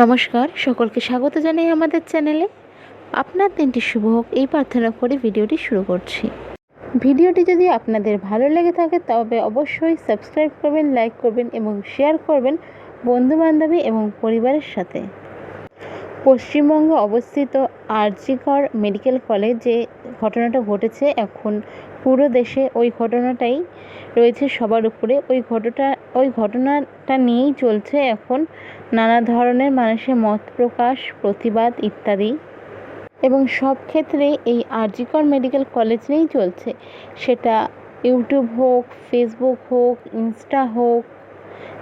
নমস্কার, সকলকে স্বাগত জানাই আমাদের চ্যানেলে। আপনার দিনটি শুভ হোক, এই প্রার্থনা করে ভিডিওটি শুরু করছি। ভিডিওটি যদি আপনাদের ভালো লেগে থাকে, তবে অবশ্যই সাবস্ক্রাইব করবেন, লাইক করবেন এবং শেয়ার করবেন বন্ধুবান্ধবী এবং পরিবারের সাথে। পশ্চিমবঙ্গে অবস্থিত আরজিকর মেডিকেল কলেজে ঘটনাটা ঘটেছে। এখন পুরো দেশে ওই ঘটনাটাই রয়েছে সবার উপরে। ওই ঘটনা ওই ঘটনাটা নিয়েই চলছে এখন নানা ধরনের মানুষের মত প্রকাশ, প্রতিবাদ ইত্যাদি। এবং সব ক্ষেত্রে এই আরজিকর মেডিকেল কলেজ নিয়েই চলছে। সেটা ইউটিউব হোক, ফেসবুক হোক, ইনস্টা হোক,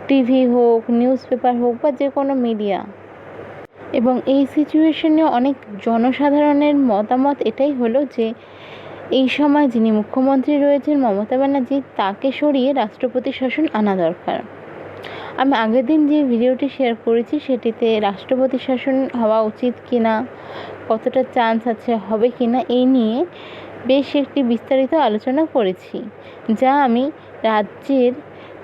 টিভি হোক নিউজ পেপার হোক বা যে কোনো মিডিয়া। এবং এই সিচুয়েশনে অনেক জনসাধারণের মতামত এটাই হলো যে এই সময় যিনি মুখ্যমন্ত্রী রয়েছেন মমতা ব্যানার্জি, তাকে সরিয়ে রাষ্ট্রপতি শাসন আনা দরকার। আমি আগের দিন যে ভিডিওটি শেয়ার করেছি, সেটিতে রাষ্ট্রপতি শাসন হওয়া উচিত কি না কতটা চান্স আছে, হবে কি না এই নিয়ে বেশ একটি বিস্তারিত আলোচনা করেছি, যা আমি রাজ্যের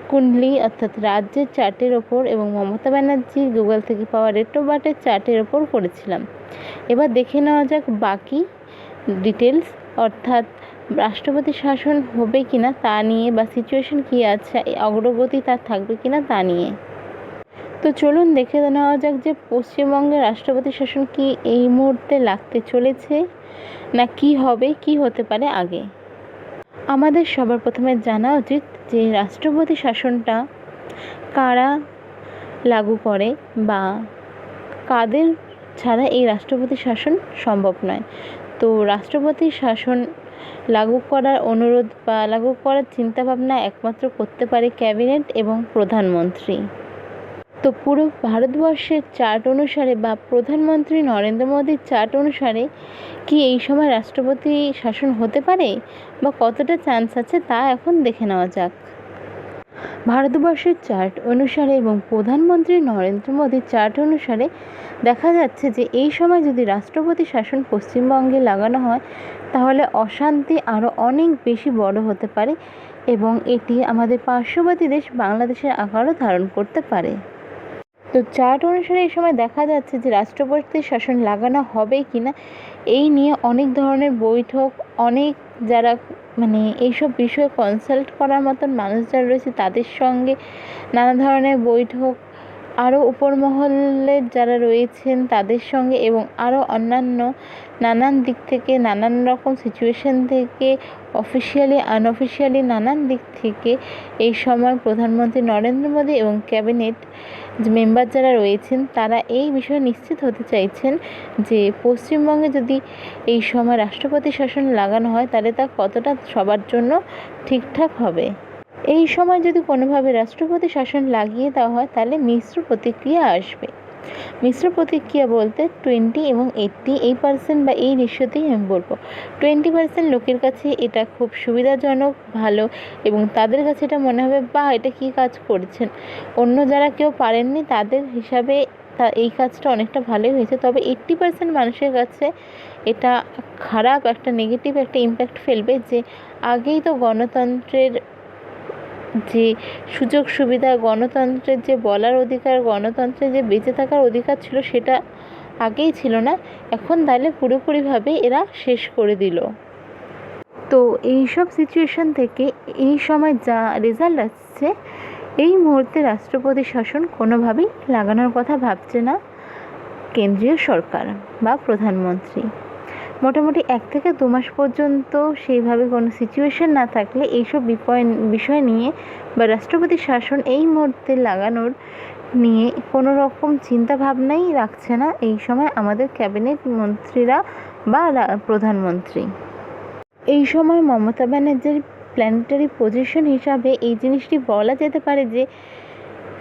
কুণ্ডলি অর্থাৎ রাজ্যের চার্টের ওপর এবং মমতা ব্যানার্জির গুগল থেকে পাওয়া রেটোবাটের চার্টের ওপর করেছিলাম। এবার দেখে নেওয়া যাক বাকি ডিটেলস অর্থাৎ রাষ্ট্রপতি শাসন হবে কি না তা নিয়ে বা সিচুয়েশন কী আছে অগ্রগতি তার থাকবে কি না তা নিয়ে। তো চলুন দেখে নেওয়া যাক যে পশ্চিমবঙ্গে রাষ্ট্রপতি শাসন কি এই মুহূর্তে লাগতে চলেছে না কি হবে, কি হতে পারে আগে? আমাদের সবার প্রথমে জানা উচিত যে রাষ্ট্রপতি শাসনটা কারা লাগু করে বা কাদের ছাড়া এই রাষ্ট্রপতি শাসন সম্ভব নয়। তো রাষ্ট্রপতি শাসন লাগু করার অনুরোধ বা লাগু করার চিন্তাভাবনা একমাত্র করতে পারে ক্যাবিনেট এবং প্রধানমন্ত্রী। তো পুরো ভারতবর্ষের চার্ট অনুসারে বা প্রধানমন্ত্রী নরেন্দ্র মোদীর চার্ট অনুসারে কি এই সময় রাষ্ট্রপতি শাসন হতে পারে বা কতটা চান্স আছে তা এখন দেখে নেওয়া যাক। ভারতবর্ষের চার্ট অনুসারে এবং প্রধানমন্ত্রী নরেন্দ্র মোদীর চার্ট অনুসারে দেখা যাচ্ছে যে এই সময় যদি রাষ্ট্রপতি শাসন পশ্চিমবঙ্গে লাগানো হয়, তাহলে অশান্তি আরও অনেক বেশি বড় হতে পারে এবং এটি আমাদের পার্শ্ববর্তী দেশ বাংলাদেশের আকারও ধারণ করতে পারে। তো চার্ট অনুসারে এই সময় দেখা যাচ্ছে যে রাষ্ট্রপতি শাসন লাগানো হবে কি না এই নিয়ে অনেক ধরনের বৈঠক, অনেক যারা মানে এইসব বিষয়ে কনসাল্ট করার মতন মানুষ যারা রয়েছে তাদের সঙ্গে নানা ধরনের বৈঠক আরও উপর মহলের যারা রয়েছেন তাদের সঙ্গে এবং আরও অন্যান্য নানান দিক থেকে নানান রকম সিচুয়েশন থেকে অফিসিয়ালি আনঅফিসিয়ালি নানান দিক থেকে এই সময় প্রধানমন্ত্রী নরেন্দ্র মোদী এবং ক্যাবিনেট মেম্বার যারা রয়েছেন তারা এই বিষয়ে নিশ্চিত হতে চাইছেন যে পশ্চিমবঙ্গে যদি এই সময় রাষ্ট্রপতি শাসন লাগানো হয় তাহলে তা কতটা সবার জন্য ঠিকঠাক হবে? এই সময় যদি কোনোভাবে রাষ্ট্রপতি শাসন লাগিয়ে দেওয়া হয়, তাহলে মিশ্র প্রতিক্রিয়া আসবে। মিশ্র প্রতিক্রিয়া বলতে টোয়েন্টি এবং এইট্টি এই পার্সেন্ট বা এই রেশিওতেই আমি বলব। টোয়েন্টি পার্সেন্ট লোকের কাছে এটা খুব সুবিধাজনক, ভালো এবং তাদের কাছে এটা মনে হবে, বা, এটা কী কাজ করছেন? অন্য যারা কেউ পারেননি, তাদের হিসাবে তা, এই কাজটা অনেকটা ভালোই হয়েছে। তবে এইট্টি পার্সেন্ট মানুষের কাছে এটা খারাপ, একটা নেগেটিভ একটা ইম্প্যাক্ট ফেলবে যে আগেই তো গণতন্ত্রের যে সুযোগ সুবিধা গণতন্ত্রের যে বলার অধিকার, গণতন্ত্রের যে বেঁচে থাকার অধিকার ছিল সেটা আগেই ছিল না। এখন তাহলে পুরোপুরিভাবে এরা শেষ করে দিল। তো এই সব সিচুয়েশন থেকে এই সময় যা রেজাল্ট আসছে, এই মুহূর্তে রাষ্ট্রপতি শাসন কোনোভাবেই লাগানোর কথা ভাবছে না কেন্দ্রীয় সরকার বা প্রধানমন্ত্রী। মোটামুটি এক থেকে দু মাস পর্যন্ত সেইভাবে কোনো সিচুয়েশন না থাকলে এইসব বিপয়, বিষয় নিয়ে বা রাষ্ট্রপতি শাসন এই মুহূর্তে লাগানোর নিয়ে কোনো রকম চিন্তা ভাবনাই রাখছে না এই সময় আমাদের ক্যাবিনেট মন্ত্রীরা বা প্রধানমন্ত্রী। এই সময় মমতা ব্যানার্জির প্ল্যানেটারি পজিশন হিসাবে এই জিনিসটি বলা যেতে পারে যে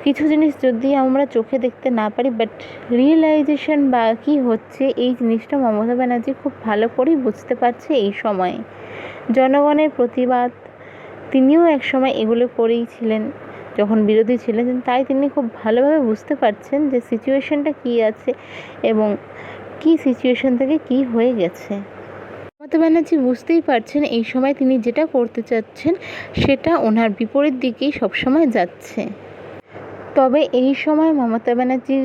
কিছু জিনিস যদি আমরা চোখে দেখতে না পারি বাট রিয়েলাইজেশন বা কী হচ্ছে, এই জিনিসটা মমতা ব্যানার্জি খুব ভালো করেই বুঝতে পারছে এই সময়ে। জনগণের প্রতিবাদ, তিনিও এক সময় এগুলো করেই ছিলেন, যখন বিরোধী ছিলেন, তাই তিনি খুব ভালোভাবে বুঝতে পারছেন যে সিচুয়েশনটা কী আছে এবং কী সিচুয়েশন থেকে কী হয়ে গেছে। মমতা ব্যানার্জি বুঝতেই পারছেন এই সময় তিনি যেটা করতে চাচ্ছেন, সেটা ওনার বিপরীত দিকেই সবসময় যাচ্ছে। তবে এই সময় মমতা ব্যানার্জির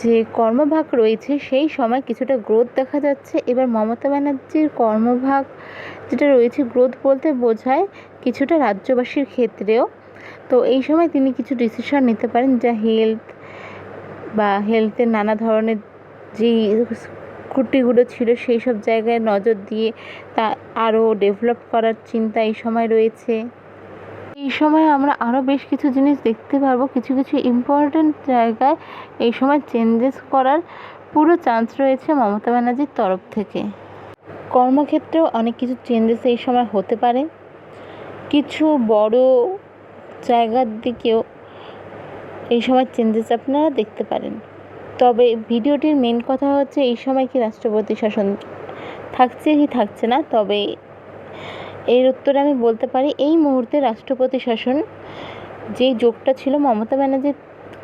যে কর্মভাগ রয়েছে, সেই সময় কিছুটা গ্রোথ দেখা যাচ্ছে। এবার মমতা ব্যানার্জির কর্মভাগ যেটা রয়েছে গ্রোথ বলতে বোঝায় কিছুটা রাজ্যবাসীর ক্ষেত্রেও। তো এই সময় তিনি কিছু ডিসিশন নিতে পারেন যা হেলথ বা হেলথের নানা ধরনের যেই ত্রুটিগুলো ছিল, সেই সব জায়গায় নজর দিয়ে তা আরও ডেভেলপ করার চিন্তা এই সময় রয়েছে। এই সময় আমরা আরও বেশ কিছু জিনিস দেখতে পারব। কিছু কিছু ইম্পর্ট্যান্ট জায়গায় এই সময় চেঞ্জেস করার পুরো চান্স রয়েছে মমতা ব্যানার্জির তরফ থেকে। কর্মক্ষেত্রেও অনেক কিছু চেঞ্জেস এই সময় হতে পারে। কিছু বড় জায়গার দিকেও এই সময় চেঞ্জেস আপনারা দেখতে পারেন। তবে ভিডিওটির মেন কথা হচ্ছে এই সময় কি রাষ্ট্রপতি শাসন থাকছে কি থাকছে না, তবে এর উত্তরে আমি বলতে পারি, এই মুহূর্তে রাষ্ট্রপতি শাসন যেই যোগটা ছিল, মমতা ব্যানার্জির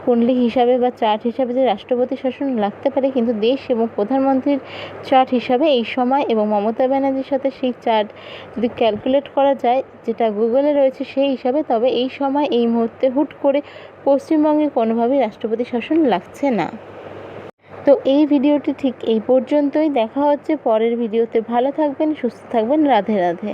কুণ্ডলি হিসাবে বা চার্ট হিসাবে যে রাষ্ট্রপতি শাসন লাগতে পারে, কিন্তু দেশ এবং প্রধানমন্ত্রীর চার্ট হিসাবে এই সময় এবং মমতা ব্যানার্জির সাথে সেই চার্ট যদি ক্যালকুলেট করা যায়, যেটা গুগলে রয়েছে সেই হিসাবে, তবে এই সময় এই মুহূর্তে হুট করে পশ্চিমবঙ্গে কোনোভাবেই রাষ্ট্রপতি শাসন লাগছে না। তো এই ভিডিওটি ঠিক এই পর্যন্তই। দেখা হচ্ছে পরের ভিডিওতে। ভালো থাকবেন, সুস্থ থাকবেন। রাধে রাধে।